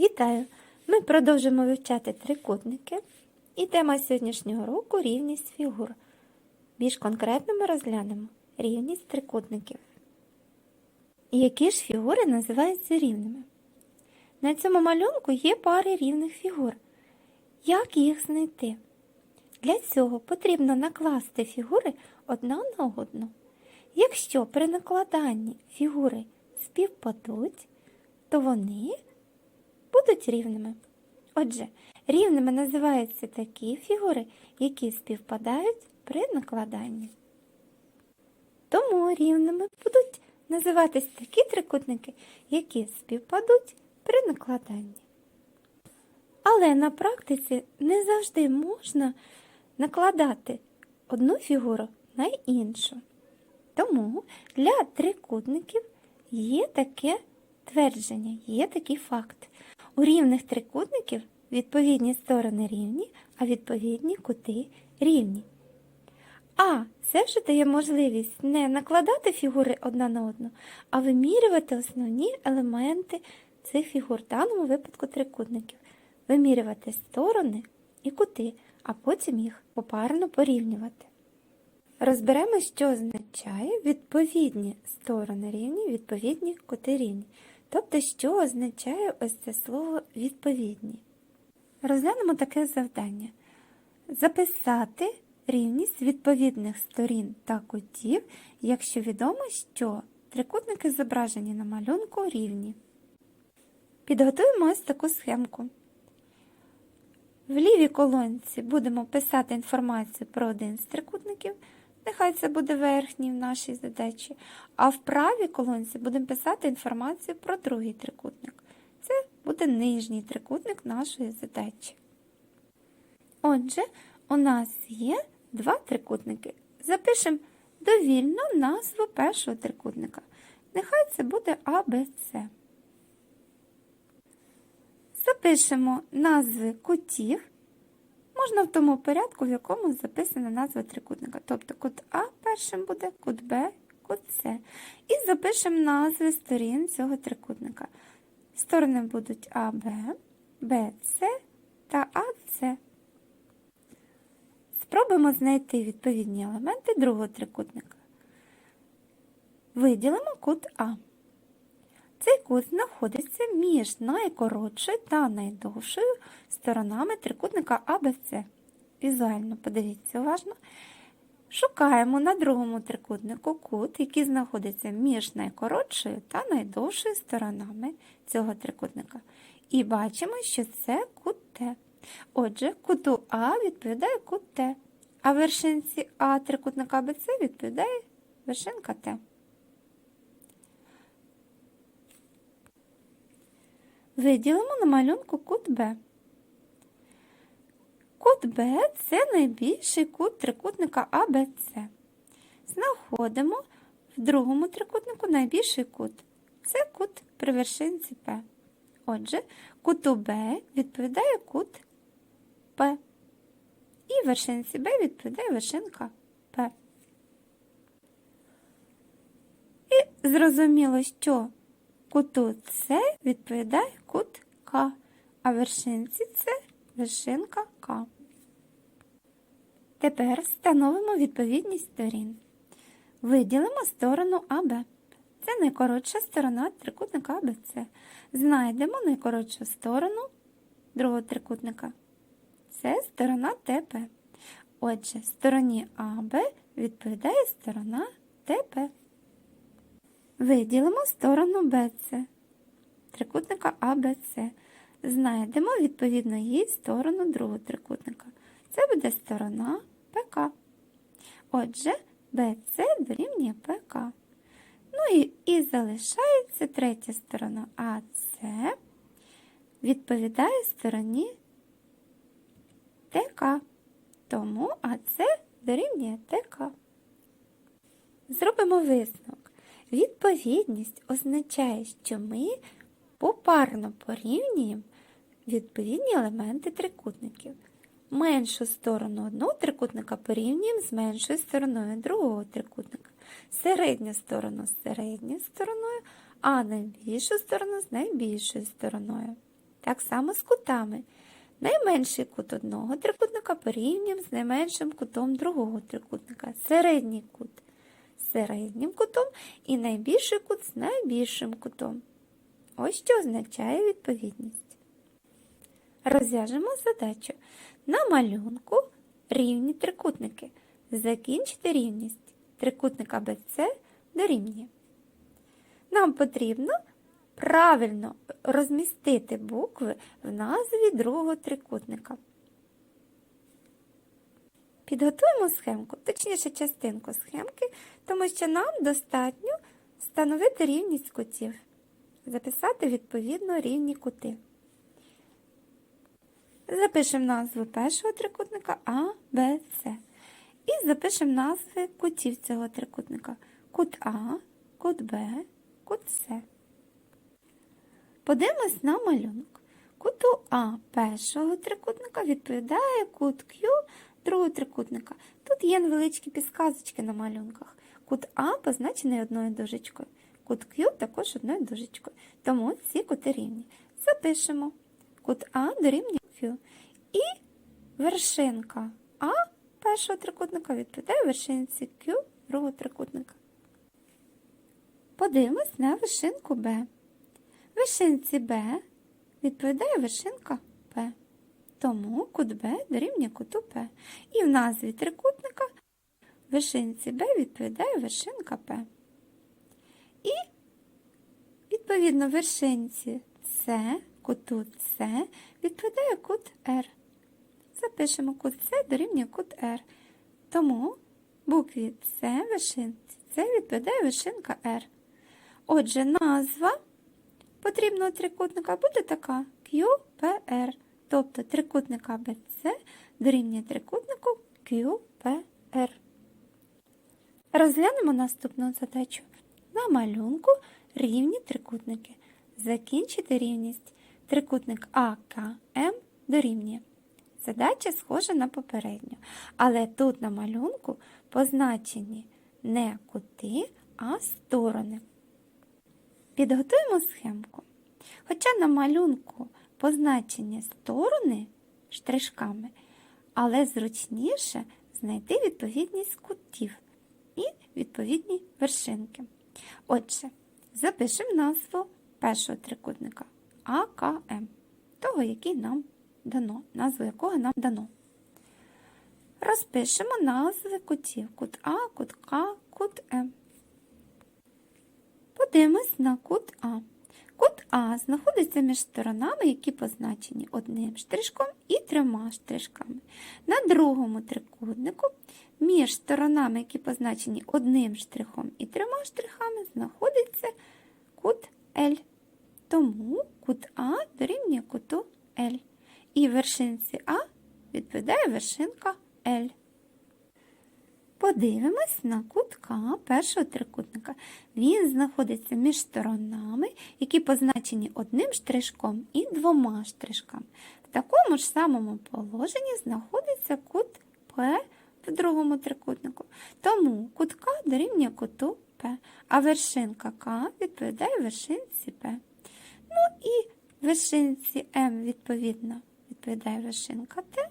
Вітаю! Ми продовжимо вивчати трикутники. І тема сьогоднішнього року рівність фігур. Більш конкретно ми розглянемо рівність трикутників. Які ж фігури називаються рівними? На цьому малюнку є пари рівних фігур. Як їх знайти? Для цього потрібно накласти фігури одна на одну. Якщо при накладанні фігури співпадуть, то вони будуть рівними. Отже, рівними називаються такі фігури, які співпадають при накладанні. Тому рівними будуть називатись такі трикутники, які співпадуть при накладанні. Але на практиці не завжди можна накладати одну фігуру на іншу. Тому для трикутників є таке твердження, є такий факт. У рівних трикутників відповідні сторони рівні, а відповідні кути рівні. А це вже дає можливість не накладати фігури одна на одну, а вимірювати основні елементи цих фігур, в даному випадку трикутників, вимірювати сторони і кути, а потім їх попарно порівнювати. Розберемо, що означає відповідні сторони рівні, відповідні кути рівні. Тобто, що означає ось це слово відповідні. Розглянемо таке завдання: записати рівність відповідних сторін та кутів, якщо відомо, що трикутники зображені на малюнку рівні. Підготуємо ось таку схемку. В лівій колонці будемо писати інформацію про один з трикутників. Нехай це буде верхній в нашій задачі. А в правій колонці будемо писати інформацію про другий трикутник. Це буде нижній трикутник нашої задачі. Отже, у нас є два трикутники. Запишемо довільно назву першого трикутника. Нехай це буде АБЦ. Запишемо назви кутів. Можна в тому порядку, в якому записана назва трикутника. Тобто кут А першим буде, кут Б, кут С. І запишемо назви сторін цього трикутника. Сторони будуть АБ, БЦ та АЦ. Спробуємо знайти відповідні елементи другого трикутника. Виділимо кут А. Цей кут знаходиться між найкоротшою та найдовшою сторонами трикутника АБЦ. Візуально подивіться уважно. Шукаємо на другому трикутнику кут, який знаходиться між найкоротшою та найдовшою сторонами цього трикутника. І бачимо, що це кут Т. Отже, куту А відповідає кут Т, а вершинці А трикутника АБЦ відповідає вершинка Т. Виділимо на малюнку кут Б. Кут Б це найбільший кут трикутника АБЦ. Знаходимо в другому трикутнику найбільший кут. Це кут при вершинці П. Отже, куту Б відповідає кут П. І вершинці Б відповідає вершинка П. І зрозуміло, що куту С відповідає кут К, а вершинці С вершинка К. Тепер встановимо відповідність сторін. Виділимо сторону АБ. Це найкоротша сторона трикутника АБЦ. Знайдемо найкоротшу сторону другого трикутника. Це сторона ТП. Отже, стороні АБ відповідає сторона ТП. Виділимо сторону БЦ трикутника АБЦ. Знайдемо відповідно їй сторону другого трикутника. Це буде сторона ПК. Отже, БЦ дорівнює ПК. Ну і, і залишається третя сторона АЦ, відповідає стороні ТК. Тому АЦ дорівнює ТК. Зробимо висновок. Відповідність означає, що ми попарно порівнюємо відповідні елементи трикутників. Меншу сторону одного трикутника порівнюємо з меншою стороною другого трикутника. Середню сторону з середньою стороною, а найбільшу сторону з найбільшою стороною. Так само з кутами. Найменший кут одного трикутника порівнюємо з найменшим кутом другого трикутника. Середній кут середнім кутом і найбільший кут з найбільшим кутом. Ось що означає відповідність. Розв'яжемо задачу. На малюнку рівні трикутники. Закінчити рівність. Трикутник АБЦ дорівнює. Нам потрібно правильно розмістити букви в назві другого трикутника. Підготуємо схемку, точніше частинку схемки, тому що нам достатньо встановити рівність кутів, записати відповідно рівні кути. Запишемо назву першого трикутника А, Б, С. І запишемо назви кутів цього трикутника. Кут А, кут Б, кут С. Подивимось на малюнок. Куту А першого трикутника відповідає кут Q другого трикутника. Тут є невеличкі підсказочки на малюнках. Кут А позначений одною дужечкою. Кут Q також одною дужечкою. Тому ці кути рівні. Запишемо. Кут А дорівнює Q. І вершинка А першого трикутника відповідає вершинці Q другого трикутника. Подивимось на вершинку Б. Вершинці Б відповідає вершинка. Тому кут Б дорівнює куту П. І в назві трикутника вершинці Б відповідає вершинка П. І, відповідно, вершинці С, куту С відповідає кут Р. Запишемо кут С дорівнює кут Р. Тому букві С вершинці С відповідає вершинка Р. Отже, назва потрібного трикутника буде така QPR, тобто трикутника ABC дорівнює трикутнику QPR. Розглянемо наступну задачу. На малюнку рівні трикутники. Закінчити рівність. Трикутник АКМ дорівнює. Задача схожа на попередню, але тут на малюнку позначені не кути, а сторони. Підготуємо схемку. Хоча на малюнку позначені сторони штришками, але зручніше знайти відповідність кутів і відповідні вершинки. Отже, запишемо назву першого трикутника АКМ, того, який нам дано, назву якого нам дано. Розпишемо назви кутів: кут А, кут К, кут М. Подивимось на кут А. Кут А знаходиться між сторонами, які позначені одним штришком і трьома штришками. На другому трикутнику між сторонами, які позначені одним штрихом і трьома штрихами, знаходиться кут L. Тому кут А дорівнює куту L. І вершинці А відповідає вершинка L. Подивимось на кут К першого трикутника. Він знаходиться між сторонами, які позначені одним штришком і двома штришками. В такому ж самому положенні знаходиться кут П в другому трикутнику. Тому кут К дорівнює куту П, а вершинка К відповідає вершинці П. Ну і вершинці М відповідно відповідає вершинка Т.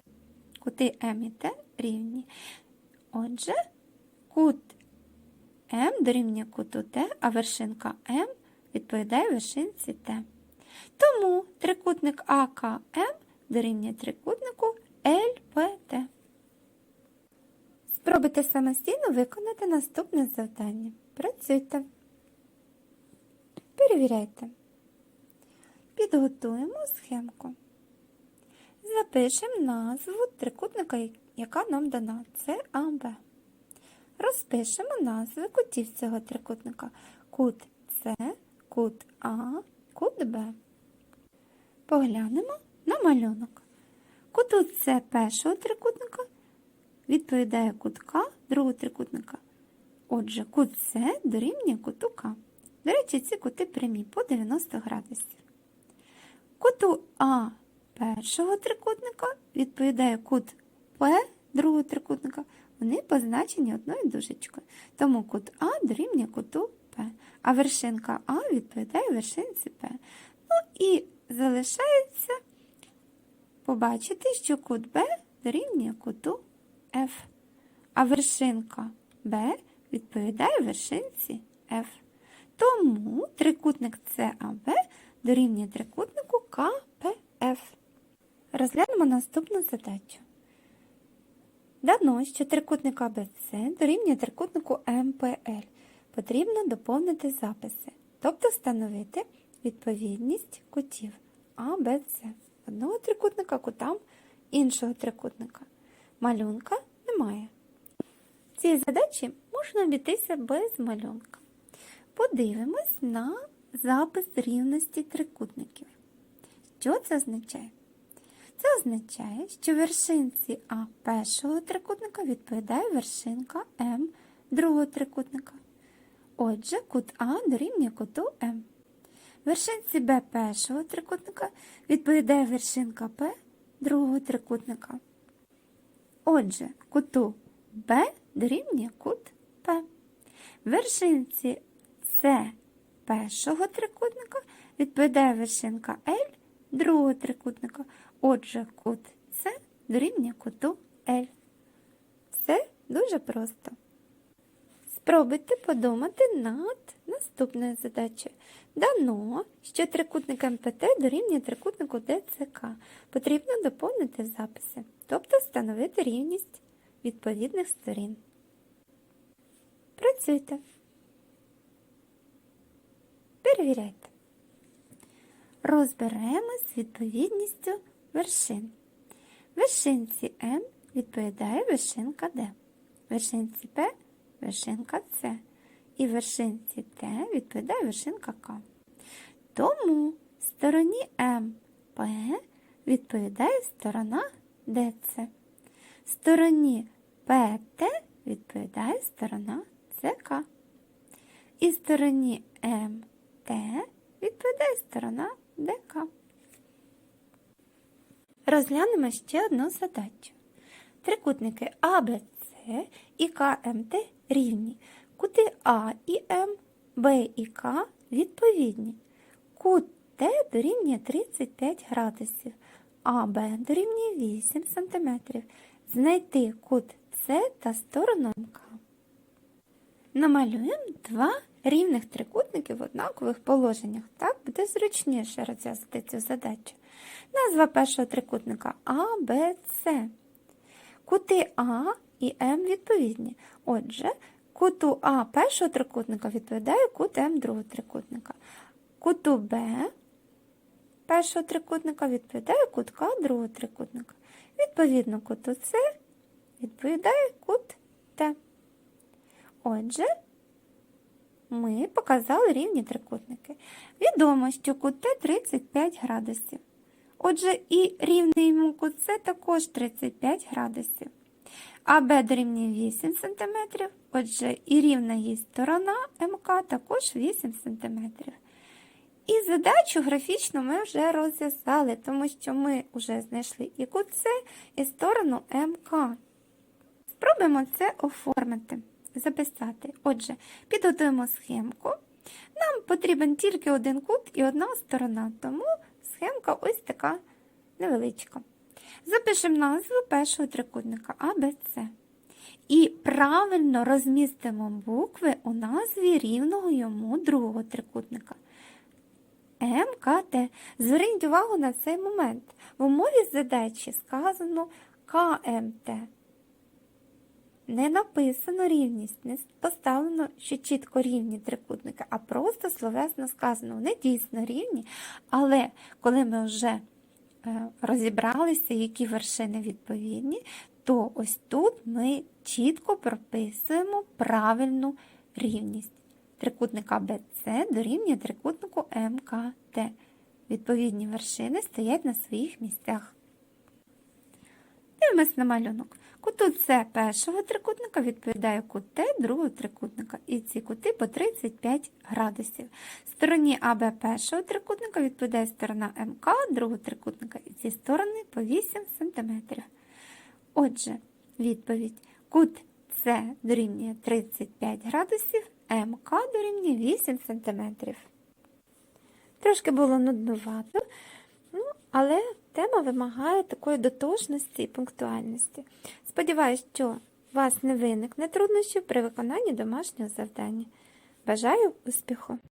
Кути М і Т рівні. Отже, кут М дорівнює куту Т, а вершинка М відповідає вершинці Т. Тому трикутник АКМ дорівнює трикутнику ЛПТ. Спробуйте самостійно виконати наступне завдання. Працюйте. Перевіряйте. Підготуємо схемку. Запишемо назву трикутника, яка нам дана. Це АБ. Розпишемо назви кутів цього трикутника. Кут С, кут А, кут Б. Поглянемо на малюнок. Куту С першого трикутника відповідає кут К другого трикутника. Отже, кут С дорівнює куту К. До речі, ці кути прямі по 90 градусів. Куту А першого трикутника відповідає кут П другого трикутника. Вони позначені одною дужечкою. Тому кут А дорівнює куту П, а вершинка А відповідає вершинці П. Ну і залишається побачити, що кут Б дорівнює куту F, а вершинка Б відповідає вершинці F. Тому трикутник CAB дорівнює трикутнику КПФ. Розглянемо наступну задачу. Дано, що трикутник ABC дорівнює трикутнику МПЛ. Потрібно доповнити записи, тобто встановити відповідність кутів АБЦ одного трикутника кутам іншого трикутника. Малюнка немає. Цій задачі можна обійтися без малюнка. Подивимось на запис рівності трикутників. Що це означає? Це означає, що вершинці А першого трикутника відповідає вершинка М другого трикутника. Отже, кут А дорівнює куту М. Вершинці Б першого трикутника відповідає вершинка П другого трикутника. Отже, куту Б дорівнює кут П. Вершинці С першого трикутника відповідає вершинка L другого трикутника. Отже, кут С дорівнює куту L. Все дуже просто. Спробуйте подумати над наступною задачею. Дано, що трикутник МПТ дорівнює трикутнику ДЦК. Потрібно доповнити записи, тобто встановити рівність відповідних сторін. Працюйте. Перевіряйте. Розберемось з відповідністю вершин. Вершинці М відповідає вершинка Д. Вершинці П вершинка С. І вершинці Т відповідає вершинка К. Тому стороні МП відповідає сторона ДЦ. Стороні ПТ відповідає сторона ЦК. І стороні МТ відповідає сторона ДК. Розглянемо ще одну задачу. Трикутники АБЦ і КМТ рівні. Кути А і М, Б і К відповідні. Кут Т дорівнює 35 градусів, а Б дорівнює 8 см. Знайти кут С та сторону МК. Намалюємо два рівних трикутники в однакових положеннях. Так буде зручніше розв'язати цю задачу. Назва першого трикутника А, Б, С. Кути А і М відповідні. Отже, куту А першого трикутника відповідає кут М другого трикутника. Куту Б першого трикутника відповідає кут К другого трикутника. Відповідно, куту С відповідає кут Т. Отже, ми показали рівні трикутники. Відомо, що кут Т 35 градусів. Отже, і рівний йому кут С також 35 градусів. АБ дорівнює 8 см, отже, і рівна їй сторона МК також 8 см. І задачу графічно ми вже розв'язали, тому що ми вже знайшли і кут і сторону МК. Спробуємо це оформити, записати. Отже, підготуємо схемку. Нам потрібен тільки один кут і одна сторона, тому схемка ось така невеличка. Запишемо назву першого трикутника АБЦ. І правильно розмістимо букви у назві рівного йому другого трикутника. МКТ. Зверніть увагу на цей момент. В умові задачі сказано КМТ. Не написано рівність, не поставлено, що чітко рівні трикутники, а просто словесно сказано, вони дійсно рівні, але коли ми вже е, розібралися, які вершини відповідні, то ось тут ми чітко прописуємо правильну рівність. Трикутника BC дорівнює трикутнику МКТ. Відповідні вершини стоять на своїх місцях. Дивимось на малюнок. Куту С першого трикутника відповідає кут Т другого трикутника. І ці кути по 35 градусів. Стороні АБ першого трикутника відповідає сторона МК другого трикутника. І ці сторони по 8 см. Отже, відповідь. Кут С дорівнює 35 градусів, МК дорівнює 8 см. Трошки було нудновато, ну, але тема вимагає такої дотошності і пунктуальності. Сподіваюсь, що у вас не виникне труднощів при виконанні домашнього завдання. Бажаю успіху!